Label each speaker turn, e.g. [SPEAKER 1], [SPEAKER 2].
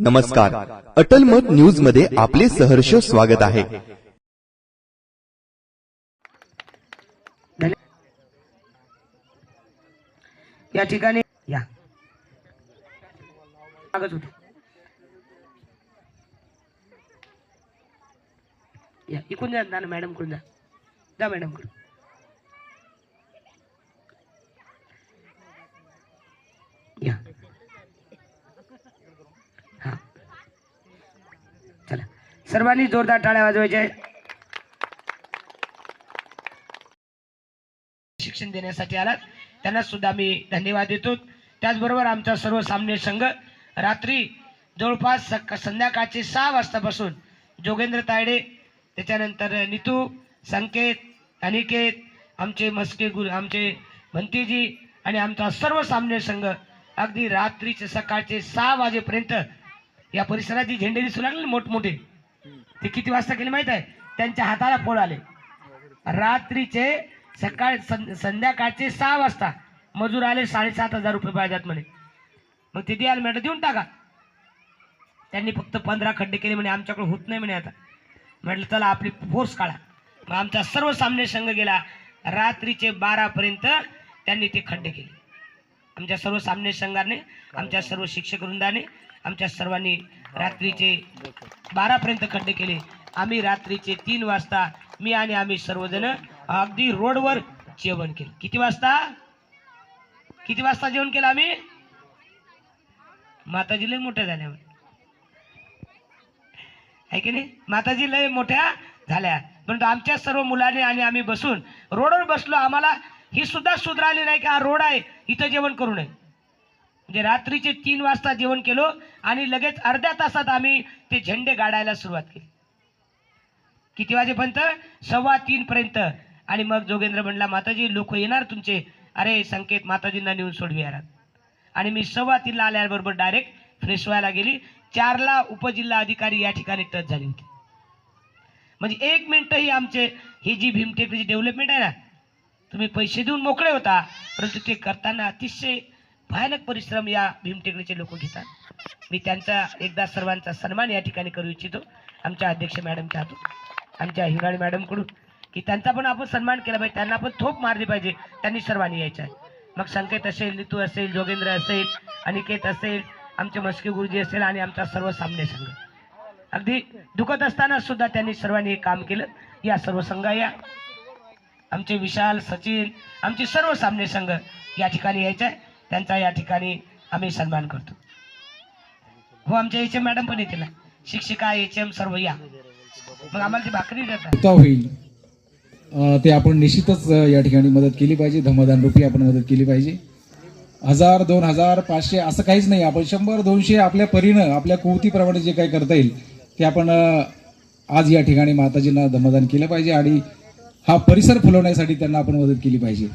[SPEAKER 1] नमस्कार. अटल मत न्यूजमध्ये आपले सहर्ष स्वागत आहे.
[SPEAKER 2] या ठिकाणी या. या इकून जा ना मॅडमकडून जा. जा मॅडमकडून. चला. सर्वांनी जोरदार टाळ्या वाजवायच्या. शिक्षण देण्यासाठी आलात. त्यांना सुद्धा मी धन्यवाद देतो. त्याचबरोबर आमचा सर्व सामने संघ रात्री जवळपास सक संध्याकाळचे सहा वाजतापासून जोगेंद्र तायडे त्याच्यानंतर नितू संकेत अनिकेत आमचे मस्के गुरु आमचे भंतीजी आणि आमचा सर्व सामने संघ अगदी रात्रीचे सकाळचे सहा वाजेपर्यंत या परिसरात जी झेंडे दिसू लागले मोठमोठे ते किती वाजता केले माहीत आहे? त्यांच्या हाताला फोड आले. रात्रीचे सकाळ संध्याकाळचे सहा वाजता मजूर आले साडेसात हजार रुपये पाहिजेत म्हणे. मग ते द्याल म्हटलं देऊन टाका. त्यांनी फक्त पंधरा खड्डे केले म्हणे आमच्याकडे होत नाही म्हणे आता. म्हटलं चला आपली फोर्स काढा. मग आमचा सर्व सामने संघ गेला. रात्रीचे बारापर्यंत त्यांनी ते खड्डे केले. आमच्या सर्व सामने संघाने आमच्या सर्व शिक्षक वृंदाने आमच्या सर्वांनी रात्रीचे बारापर्यंत खड्डे केले. आम्ही रात्रीचे तीन वाजता मी आणि आम्ही सर्वजण अगदी रोडवर जेवण केलं. किती वाजता? किती वाजता जेवण केलं आम्ही? माताजी लय मोठ्या झाल्या. आहे की नाही? माताजी लय मोठ्या झाल्या. परंतु आमच्या सर्व मुलांनी आणि आम्ही बसून रोडवर बसलो. आम्हाला ही सुद्धा सुधारली नाही का? हा रोड आहे. इथं जेवण करू नये. म्हणजे रात्रीचे तीन वाजता जेवण केलो आणि लगेच अर्ध्या तासात आम्ही ते झेंडे गाडायला सुरुवात केली. किती वाजेपर्यंत? सव्वा तीन पर्यंत. आणि मग जोगेंद्र म्हणला माताजी लोक येणार तुमचे. अरे संकेत माताजींना नेऊन सोडविहारात आणि मी सव्वा तीनला आल्याबरोबर डायरेक्ट फ्रेश व्हायला गेली. चारला उपजिल्हा अधिकारी या ठिकाणी टच झाली होती. म्हणजे एक मिनिटही आमचे ही जी भीमटेकडीची डेव्हलपमेंट आहे ना तुम्ही पैसे देऊन मोकळे होता परंतु ते करताना अतिशय भयानक परिश्रम या भीमटेकडीचे लोक घेतात. मी त्यांचा एकदा सर्वांचा सन्मान या ठिकाणी करू इच्छितो. आमच्या अध्यक्ष मॅडमच्या हातून आमच्या हिराणी मॅडमकडून की त्यांचा पण आपण सन्मान केला पाहिजे त्यांना पण थोप मारली पाहिजे त्यांनी सर्वांनी यायचं आहे. मग संकेत असेल नितू असेल जोगेंद्र असेल अनिकेत असेल आमचे मस्के गुरुजी असेल आणि आमचा सर्व सामने संघ. अगदी दुखत असताना सुद्धा त्यांनी सर्वांनी हे काम केलं. या सर्व संघ या. आमचे विशाल सचिन आमचे सर्व सामने संघ या ठिकाणी यायचे. आहे त्यांचा या ठिकाणी आम्ही सन्मान करतो. हो आमच्या एच एम मॅडम पण येतील ना. शिक्षिका एच एम सर्व या. मग आम्हाला ती भाकरी देतात
[SPEAKER 3] होईल? ते आपण निश्चितच या ठिकाणी मदत केली पाहिजे. धमदान रुपी आपण मदत केली पाहिजे. हजार दोन हजार पाचशे असं काहीच नाही. आपण शंभर दोनशे आपल्या परीनं आपल्या कुवतीप्रमाणे जे काही करता येईल ते आपण आज या ठिकाणी माताजींना धमदान केलं पाहिजे. आणि हा परिसर फुलवण्यासाठी त्यांना आपण मदत केली पाहिजे.